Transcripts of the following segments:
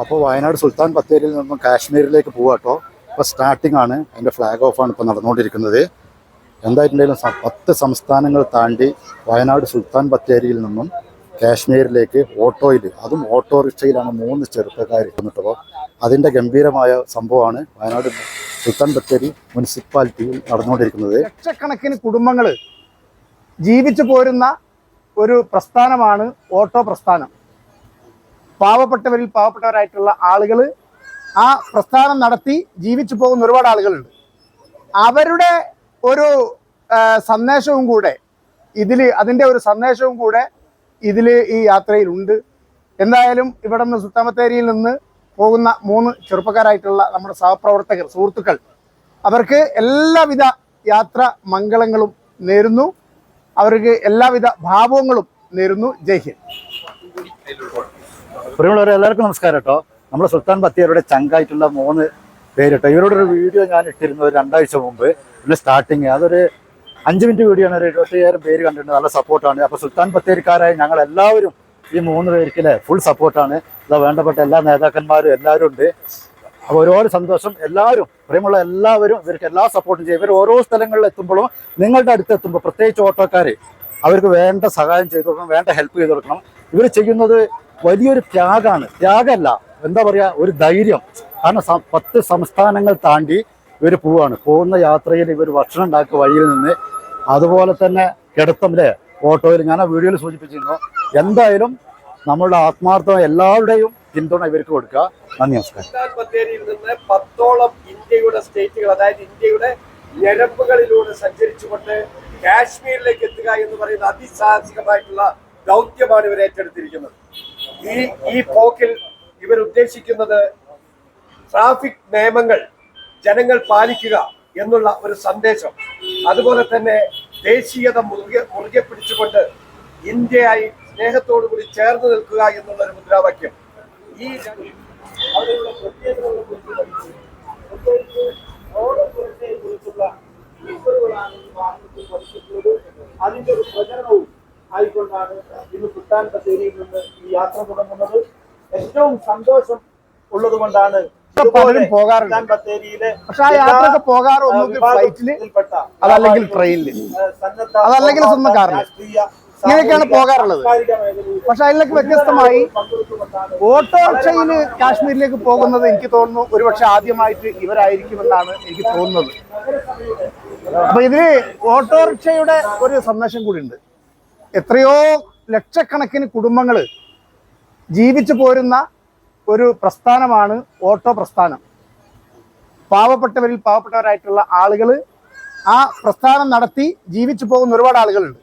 അപ്പോൾ വയനാട് സുൽത്താൻ ബത്തേരിയിൽ നിന്നും കാശ്മീരിലേക്ക് പോവാട്ടോ ഇപ്പോൾ സ്റ്റാർട്ടിംഗ് ആണ്. അതിന്റെ ഫ്ലാഗ് ഓഫ് ആണ് ഇപ്പോൾ നടന്നുകൊണ്ടിരിക്കുന്നത്. എന്തായിട്ടുണ്ടെങ്കിലും പത്ത് സംസ്ഥാനങ്ങൾ താണ്ടി വയനാട് സുൽത്താൻ ബത്തേരിയിൽ നിന്നും കാശ്മീരിലേക്ക് ഓട്ടോയിൽ അതും ഓട്ടോറിക്ഷയിലാണ് മൂന്ന് ചെറുപ്പക്കാർ വന്നിട്ടപ്പോൾ അതിന്റെ ഗംഭീരമായ സംഭവമാണ് വയനാട് സുൽത്താൻ ബത്തേരി മുനിസിപ്പാലിറ്റിയിൽ നടന്നുകൊണ്ടിരിക്കുന്നത്. ലക്ഷക്കണക്കിന് കുടുംബങ്ങൾ ജീവിച്ചു പോരുന്ന ഒരു പ്രസ്ഥാനമാണ് ഓട്ടോ പ്രസ്ഥാനം. പാവപ്പെട്ടവരിൽ പാവപ്പെട്ടവരായിട്ടുള്ള ആളുകൾ ആ പ്രസ്ഥാനം നടത്തി ജീവിച്ചു പോകുന്ന ഒരുപാട് ആളുകളുണ്ട്. അവരുടെ ഒരു സന്ദേശവും കൂടെ ഇതിൽ അതിന്റെ ഒരു സന്ദേശവും കൂടെ ഇതിൽ ഈ യാത്രയിലുണ്ട്. എന്തായാലും ഇവിടെ നിന്ന് സുത്താമത്തേരിയിൽ നിന്ന് പോകുന്ന മൂന്ന് ചെറുപ്പക്കാരായിട്ടുള്ള നമ്മുടെ സഹപ്രവർത്തകർ സുഹൃത്തുക്കൾ അവർക്ക് എല്ലാവിധ യാത്ര മംഗളങ്ങളും നേരുന്നു. അവർക്ക് എല്ലാവിധ ഭാവങ്ങളും നേരുന്നു. ജയ് ഹിന്ദ്. പ്രിയമുള്ളവരെ എല്ലാവർക്കും നമസ്കാരം കേട്ടോ. നമ്മുടെ സുൽത്താൻ ബത്തിയാരുടെ ചങ്കായിട്ടുള്ള മൂന്ന് പേര് കേട്ടോ ഇവരോട് ഒരു വീഡിയോ ഞാൻ ഇട്ടിരുന്നു ഒരു രണ്ടാഴ്ച മുമ്പ്. പിന്നെ സ്റ്റാർട്ടിങ് അതൊരു അഞ്ച് മിനിറ്റ് വീഡിയോ ആണ്. ഒരു ഇരുപത്തയ്യായിരം പേര് കണ്ടിട്ടുണ്ട്. നല്ല സപ്പോർട്ടാണ് അപ്പോൾ സുൽത്താൻ ബത്തേരിക്കാരായ ഞങ്ങൾ എല്ലാവരും ഈ മൂന്ന് പേർക്ക് അല്ലേ ഫുൾ സപ്പോർട്ടാണ് ഇതാ വേണ്ടപ്പെട്ട എല്ലാ നേതാക്കന്മാരും എല്ലാവരും ഉണ്ട്. അപ്പോൾ ഒരുപാട് സന്തോഷം. എല്ലാവരും പ്രിയമുള്ള എല്ലാവരും ഇവർക്ക് എല്ലാ സപ്പോർട്ടും ചെയ്യും. ഇവർ ഓരോ സ്ഥലങ്ങളിൽ എത്തുമ്പോഴും നിങ്ങളുടെ അടുത്ത് എത്തുമ്പോൾ പ്രത്യേകിച്ച് ഓട്ടോക്കാർ അവർക്ക് വേണ്ട സഹായം ചെയ്തു കൊടുക്കണം വേണ്ട ഹെൽപ്പ് ചെയ്ത് കൊടുക്കണം. ഇവർ ചെയ്യുന്നത് വലിയൊരു ത്യാഗമാണ് ത്യാഗമല്ല എന്താ പറയുക ഒരു ധൈര്യം. കാരണം പത്ത് സംസ്ഥാനങ്ങൾ താണ്ടി ഇവർ പോവാണ്. പോകുന്ന യാത്രയിൽ ഇവർ ഭക്ഷണം ഉണ്ടാക്കുക വഴിയിൽ നിന്ന്. അതുപോലെ തന്നെ കിടത്തം ഓട്ടോയിൽ. ഞാൻ ആ വീഡിയോയിൽ സൂചിപ്പിച്ചിരുന്നു. എന്തായാലും നമ്മളുടെ ആത്മാർത്ഥം എല്ലാവരുടെയും പിന്തുണ ഇവർക്ക് കൊടുക്കുക. നന്ദി നമസ്കാരം. പത്തോളം ഇന്ത്യയുടെ സ്റ്റേറ്റുകൾ അതായത് ഇന്ത്യയുടെ ഞരമ്പുകളിലൂടെ സഞ്ചരിച്ചുകൊണ്ട് കാശ്മീരിലേക്ക് എത്തുക എന്ന് പറയുന്ന അതിസാഹസികമായിട്ടുള്ള ദൗത്യമാണ് ഇവർ ഏറ്റെടുത്തിരിക്കുന്നത്. ഈ ഈ പോക്കിൽ ഇവർ ഉദ്ദേശിക്കുന്നത് ട്രാഫിക് നിയമങ്ങൾ ജനങ്ങൾ പാലിക്കുക എന്നുള്ള ഒരു സന്ദേശം. അതുപോലെ തന്നെ ദേശീയത മുറുകെ മുറുകെ പിടിച്ചുകൊണ്ട് ഇന്ത്യയായി സ്നേഹത്തോടു കൂടി ചേർന്ന് നിൽക്കുക എന്നുള്ള ഒരു മുദ്രാവാക്യം. ഈ അവിടെയുള്ള പ്രത്യേകതകളെ കുറിച്ച് പഠിച്ചു. പ്രത്യേകിച്ച് ഓണം സുരക്ഷയെ കുറിച്ചുള്ള ഇസ്വറുകളാണ് ഈ വാർത്തത്തിൽ പഠിച്ചിട്ടുള്ളത് അതിന്റെ ഒരു പ്രചരണവും ആയിക്കൊണ്ടാണ് ഇന്ന് പുത്താൻ ബത്തേരിയിൽ നിന്ന് ഈ യാത്ര തുടങ്ങുന്നത് ഏറ്റവും സന്തോഷം ഉള്ളത് കൊണ്ടാണ് പലരും പോകാറുണ്ട്. പക്ഷെ ആ യാത്രയൊക്കെ പോകാറ് ഒന്നുകിൽ ഫ്ലൈറ്റിൽ അതല്ലെങ്കിൽ ട്രെയിനിൽ അതല്ലെങ്കിൽ സ്വന്തം കാറിൽ ഇങ്ങനെയൊക്കെയാണ് പോകാറുള്ളത്. പക്ഷെ അതിലേക്ക് വ്യത്യസ്തമായി ഓട്ടോറിക്ഷയിൽ കാശ്മീരിലേക്ക് പോകുന്നത് എനിക്ക് തോന്നുന്നു ഒരുപക്ഷെ ആദ്യമായിട്ട് ഇവരായിരിക്കുമെന്നാണ് എനിക്ക് തോന്നുന്നത്. അപ്പൊ ഇതിന് ഓട്ടോറിക്ഷയുടെ ഒരു സന്ദേശം കൂടി ഉണ്ട് എത്രയോ ലക്ഷക്കണക്കിന് കുടുംബങ്ങൾ ജീവിച്ചു പോരുന്ന ഒരു പ്രസ്ഥാനമാണ് ഓട്ടോ പ്രസ്ഥാനം. പാവപ്പെട്ടവരിൽ പാവപ്പെട്ടവരായിട്ടുള്ള ആളുകൾ ആ പ്രസ്ഥാനം നടത്തി ജീവിച്ചു പോകുന്ന ഒരുപാട് ആളുകളുണ്ട്.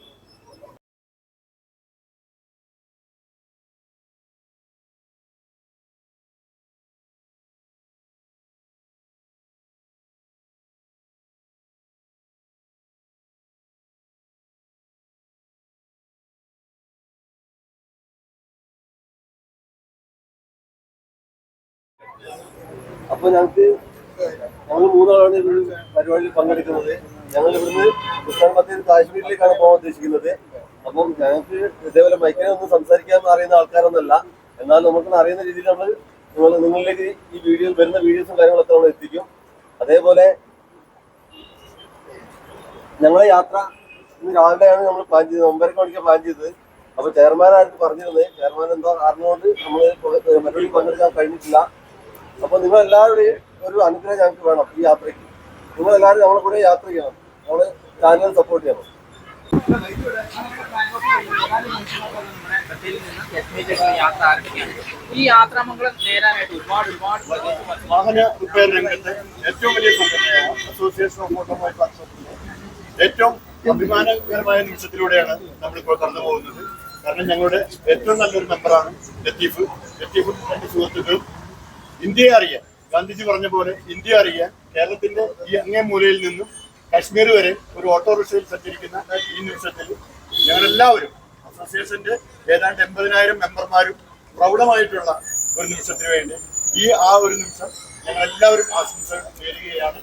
അപ്പൊ ഞങ്ങൾക്ക് ഞങ്ങൾ മൂന്നാളാണ് ഇവിടെ പരിപാടിയിൽ പങ്കെടുക്കുന്നത്. ഞങ്ങൾ ഇവിടുന്ന് ബത്തേരി കാശ്മീരിലേക്കാണ് പോകാൻ ഉദ്ദേശിക്കുന്നത്. അപ്പം ഞങ്ങൾക്ക് ഇതേപോലെ മൈക്കിനെ ഒന്നും സംസാരിക്കാൻ അറിയുന്ന ആൾക്കാരൊന്നുമല്ല. എന്നാൽ നമുക്ക് അറിയുന്ന രീതിയിൽ നമ്മൾ നിങ്ങൾ നിങ്ങളിലേക്ക് ഈ വീഡിയോ വരുന്ന വീഡിയോസും കാര്യങ്ങളൊക്കെ നമ്മൾ എത്തിക്കും. അതേപോലെ ഞങ്ങളെ യാത്ര ഇന്ന് രാവിലെയാണ് നമ്മൾ പ്ലാൻ ചെയ്തത്. ഒമ്പതര മണിക്ക് പ്ലാൻ ചെയ്തത്. അപ്പൊ ചെയർമാനായിട്ട് പറഞ്ഞിരുന്നത്. ചെയർമാൻ എന്തോ കൊണ്ട് നമ്മൾ മറുപടി പങ്കെടുക്കാൻ കഴിഞ്ഞിട്ടില്ല. അപ്പൊ നിങ്ങൾ എല്ലാവരുടെയും ഒരു അനുഗ്രഹം ഞങ്ങൾക്ക് വേണം ഈ യാത്രയ്ക്ക്. നിങ്ങൾ എല്ലാവരും നമ്മളെ കൂടെ യാത്ര ചെയ്യണം. നമ്മൾ ചാനൽ സപ്പോർട്ട് ചെയ്യണം. ഈ യാത്രാമംഗളം നേരാനായിട്ട് ഒരുപാട് ഒരുപാട് വാഹന റിപ്പയർ രംഗത്ത് ഏറ്റവും വലിയ സംഘടനയാണ് അസോസിയേഷൻ ഓഫ് ഓട്ടോമൊബൈൽ വർക്ക്ഷോപ്പിന്റെ ഏറ്റവും അഭിമാനകരമായ നിമിഷത്തിലൂടെയാണ് നമ്മളിപ്പോൾ കടന്നു പോകുന്നത്. കാരണം ഞങ്ങളുടെ ഏറ്റവും നല്ലൊരു മെമ്പറാണ് ലത്തീഫ്. ലത്തീഫും രണ്ട് സുഹൃത്തുക്കളും ഇന്ത്യയെ അറിയാൻ. ഗാന്ധിജി പറഞ്ഞ പോലെ ഇന്ത്യ അറിയാൻ കേരളത്തിന്റെ ഈ അങ്ങേ മൂലയിൽ നിന്നും കാശ്മീർ വരെ ഒരു ഓട്ടോറിക്ഷയിൽ സഞ്ചരിക്കുന്ന ഈ നിമിഷത്തിൽ ഞങ്ങളെല്ലാവരും അസോസിയേഷന്റെ ഏതാണ്ട് എൺപതിനായിരം മെമ്പർമാരും പ്രൗഢമായിട്ടുള്ള ഒരു നിമിഷത്തിന് വേണ്ടി ഈ ആ ഒരു നിമിഷം ഞങ്ങൾ എല്ലാവരും നേരുകയാണ്.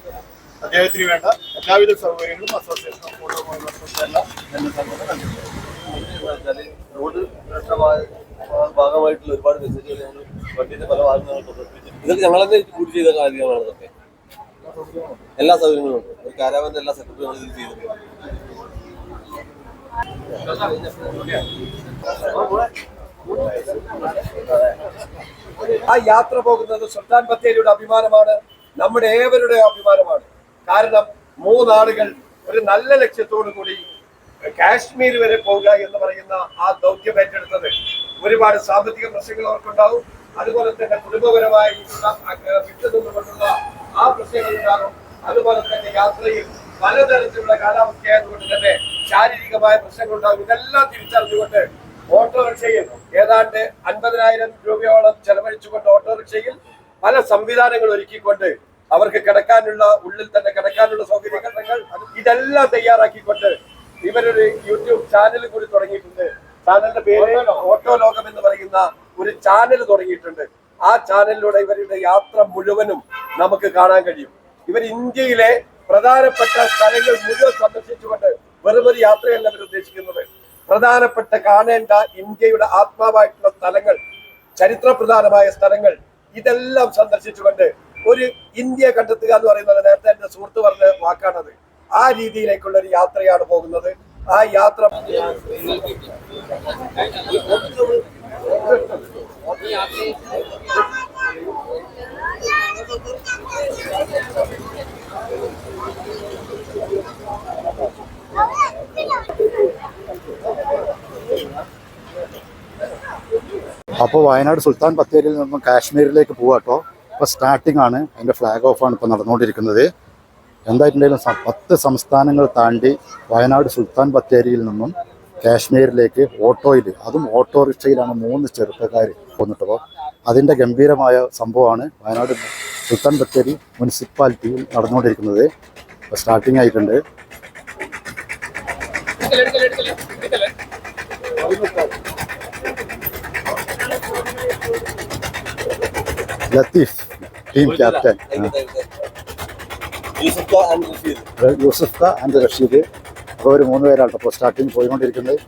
അദ്ദേഹത്തിന് വേണ്ട എല്ലാവിധ സൗകര്യങ്ങളും അസോസിയേഷൻ റോഡ് ഭാഗമായിട്ടുള്ള ഒരുപാട് മെസ്സേജുകൾ ഞങ്ങൾ വണ്ടിയുടെ പല ഭാഗങ്ങളും ഇതൊക്കെ ഞങ്ങൾ തന്നെ കൂടി ചെയ്ത കാര്യങ്ങളാണ് ഇതൊക്കെ. എല്ലാ സൗകര്യങ്ങളും ഉണ്ട്. ഒരു കാരാവന്റെ എല്ലാ സെറ്റപ്പും ഞങ്ങൾ ആ യാത്ര പോകുന്നത് സുൽത്താൻ ബത്തേരിയുടെ അഭിമാനമാണ്. നമ്മുടെ ഏവരുടെ അഭിമാനമാണ്. കാരണം മൂന്നാളുകൾ ഒരു നല്ല ലക്ഷ്യത്തോടു കൂടി കാശ്മീർ വരെ പോവുക എന്ന് പറയുന്ന ആ ദൗത്യം ഏറ്റെടുത്തത് ഒരുപാട് സാമ്പത്തിക പ്രശ്നങ്ങൾ അവർക്കുണ്ടാവും. അതുപോലെ തന്നെ കുടുംബപരമായിട്ടുള്ള വിട്ടുനിന്നുകൊണ്ടുള്ള ആ പ്രശ്നങ്ങൾ ഉണ്ടാകും അതുപോലെ തന്നെ യാത്രയിൽ പലതരത്തിലുള്ള കാലാവസ്ഥയായതുകൊണ്ട് തന്നെ ശാരീരികമായ പ്രശ്നങ്ങൾ ഉണ്ടാകും ഇതെല്ലാം തിരിച്ചറിഞ്ഞുകൊണ്ട് ഓട്ടോറിക്ഷയിൽ ഏതാണ്ട് അൻപതിനായിരം രൂപയോളം ചെലവഴിച്ചുകൊണ്ട് ഓട്ടോറിക്ഷയിൽ പല സംവിധാനങ്ങൾ ഒരുക്കിക്കൊണ്ട് അവർക്ക് കിടക്കാനുള്ള ഉള്ളിൽ തന്നെ കിടക്കാനുള്ള സൗകര്യങ്ങൾ ഇതെല്ലാം തയ്യാറാക്കിക്കൊണ്ട് ഇവരൊരു യൂട്യൂബ് ചാനൽ കൂടി തുടങ്ങിയിട്ടുണ്ട്. ചാനലിന്റെ പേര് ഓട്ടോ ലോകം എന്ന് പറയുന്ന ഒരു ചാനൽ തുടങ്ങിയിട്ടുണ്ട്. ആ ചാനലിലൂടെ ഇവരുടെ യാത്ര മുഴുവനും നമുക്ക് കാണാൻ കഴിയും. ഇവർ ഇന്ത്യയിലെ പ്രധാനപ്പെട്ട സ്ഥലങ്ങൾ മുഴുവൻ സന്ദർശിച്ചുകൊണ്ട് വെറും ഒരു യാത്രയല്ല അവർ ഉദ്ദേശിക്കുന്നത്. പ്രധാനപ്പെട്ട കാണേണ്ട ഇന്ത്യയുടെ ആത്മാവായിട്ടുള്ള സ്ഥലങ്ങൾ ചരിത്രപ്രധാനമായ സ്ഥലങ്ങൾ ഇതെല്ലാം സന്ദർശിച്ചുകൊണ്ട് ഒരു ഇന്ത്യ കണ്ടെത്തുക എന്ന് പറയുന്നത് നേരത്തെ എന്റെ സുഹൃത്ത് പറഞ്ഞ വാക്കാണത്. ആ രീതിയിലേക്കുള്ള ഒരു യാത്രയാണ് പോകുന്നത്. ആ യാത്ര. അപ്പോൾ വയനാട് സുൽത്താൻ ബത്തേരിയിൽ നിന്നും കാശ്മീരിലേക്ക് പോവാട്ടോ. ഇപ്പോൾ സ്റ്റാർട്ടിംഗ് ആണ്. അതിന്റെ ഫ്ലാഗ് ഓഫാണ് ഇപ്പോൾ നടന്നുകൊണ്ടിരിക്കുന്നത്. എന്തായിട്ടുണ്ടെങ്കിലും പത്ത് സംസ്ഥാനങ്ങൾ താണ്ടി വയനാട് സുൽത്താൻ ബത്തേരിയിൽ നിന്നും കാശ്മീരിലേക്ക് ഓട്ടോയിൽ അതും ഓട്ടോറിക്ഷയിലാണ് മൂന്ന് ചെറുപ്പക്കാർ പോന്നിട്ടപ്പോൾ അതിന്റെ ഗംഭീരമായ സംഭവമാണ് വയനാട് സുൽത്താൻ ബത്തേരി മുനിസിപ്പാലിറ്റിയിൽ നടന്നുകൊണ്ടിരിക്കുന്നത്. സ്റ്റാർട്ടിംഗ് ആയിട്ടുണ്ട്. Latheef team captain Yusuf and Rasheed അപ്പോൾ ഒരു മൂന്ന് പേരാണ് അപ്പോൾ സ്റ്റാർട്ടിങ് പോയിക്കൊണ്ടിരിക്കുന്നത്